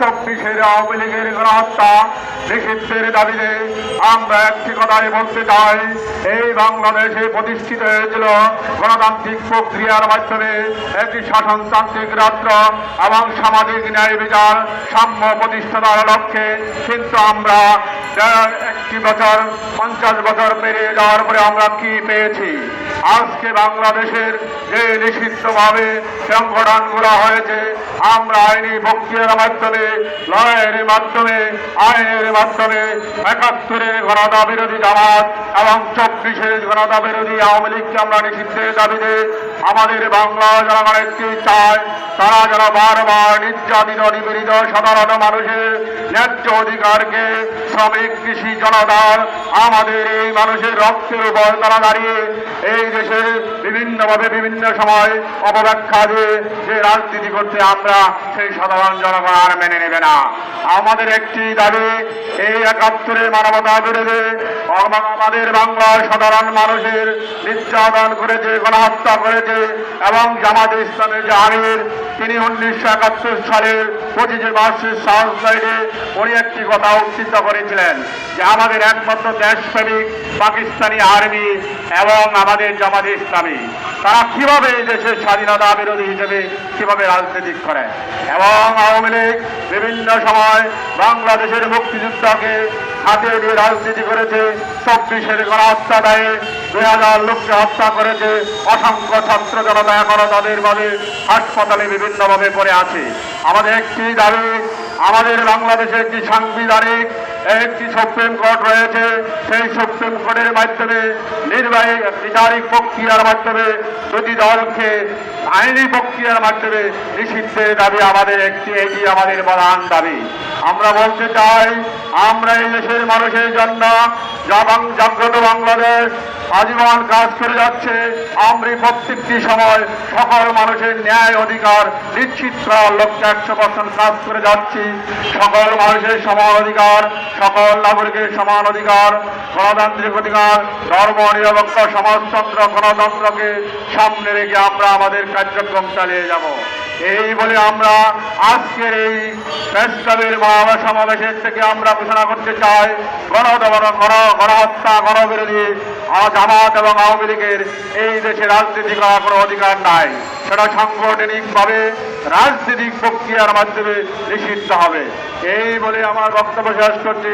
চব্বিশের আওয়ামী লীগের গণহত্যা নিষিদ্ধের দাবিতে আমরা একটি কথাই বলতে চাই। এই বাংলাদেশে প্রতিষ্ঠিত হয়েছিল গণতান্ত্রিক প্রক্রিয়ার মাধ্যমে একটি শাসনতান্ত্রিক রাষ্ট্র এবং সামাজিক ন্যায় বিচার সাম্য প্রতিষ্ঠার লক্ষ্যে। কিন্তু আমরা একটি বছর, পঞ্চাশ বছর পেরিয়ে যাওয়ার পরে আমরা কি পেয়েছি? আজকে বাংলাদেশের যে নিষিদ্ধভাবে সংগঠনগুলো হয়েছে, আমরা আইনি প্রক্রিয়ার মাধ্যমে, লড়াইয়ের মাধ্যমে, আইনের মাধ্যমে একাত্তরে গণতা বিরোধী জামাত এবং চব্বিশের গণতা বিরোধী আওয়ামী লীগকে আমরা নিষিদ্ধের দাবিতে আমাদের বাংলা জনগণ একটি চায় তারা যেন বারবার নির্যাতিত, নিপীড়িত, সাধারণ মানুষের ন্যায্য অধিকারকে শ্রমিক, কৃষি, জনতার, আমাদের এই মানুষের রক্তের উপর তারা দাঁড়িয়ে এই দেশের বিভিন্নভাবে বিভিন্ন সময় অপব্যাখ্যা দিয়ে যে রাজনীতি করতে আমরা সেই সাধারণ জনগণ আর মেনে নেবে না। আমাদের একটি দাবি, এই একাত্তরের মানবতা বিরোধে আমাদের বাংলার সাধারণ মানুষের নির্যাতন করেছে গণহত্যা করেছে এবং জামাত ইসলামের যে আমির, তিনি উনিশশো একাত্তর সালের পঁচিশে মার্চের সাউথ সাইডে উনি একটি কথা উদ্ধৃত করেছিলেন যে আমাদের একমাত্র দেশপ্রেমিক পাকিস্তানি আর্মি এবং আমাদের জামাত ইসলামী। তারা কীভাবে এই দেশের স্বাধীনতা বিরোধী হিসেবে কীভাবে রাজনীতি করে? এবং আওয়ামী লীগ বিভিন্ন সময় বাংলাদেশের মুক্তিযুদ্ধকে হাতে নিয়ে রাজনীতি করেছে চব্বিশের হত্যা দেয় দুই হাজার লোককে হত্যা করেছে, অসংখ্য ছাত্র জনতা এখনও তাদের ভাবে হাসপাতালে বিভিন্নভাবে পড়ে আছে। আমাদের একটি দাবি, আমাদের বাংলাদেশের একটি সাংবিধানিক একটি সুপ্রিম কোর্ট রয়েছে, সেই সুপ্রিম কোর্টের মাধ্যমে নির্বাহী বিচারিক প্রক্রিয়ার মাধ্যমে দুটি দলকে আইনি প্রক্রিয়ার মাধ্যমে নিষিদ্ধের দাবি আমাদের, একটি এটি আমাদের প্রধান দাবি। আমরা বলতে চাই, আমরা এই দেশের মানুষের জন্য জাগ্রত বাংলাদেশ আজীবন কাজ করে যাচ্ছে। আমরা প্রত্যেকটি সময় সকল মানুষের ন্যায় অধিকার নিশ্চিত করার লক্ষ্যে একশো পার্সেন্ট কাজ করে যাচ্ছি। সকল মানুষের সমান অধিকার, সকল নাগরিকের সমান অধিকার, গণতান্ত্রিক অধিকার, ধর্ম, নিরপেক্ষ সমাজতন্ত্র, গণতন্ত্রকে সামনে রেখে আমরা আমাদের কার্যক্রম চালিয়ে যাব। এই বলে আমরা আজকের এই প্রেসক্লাবের মহা সমাবেশের থেকে আমরা ঘোষণা করতে চাই গণহত্যা, গণবিরোধী জামাত এবং আওয়ামী লীগের এই দেশে রাজনীতি করার কোনো অধিকার নাই। সেটা সাংগঠনিকভাবে রাজনৈতিক প্রক্রিয়ার মাধ্যমে নিষিদ্ধ হবে। এই বলে আমার বক্তব্য শেষ করছি।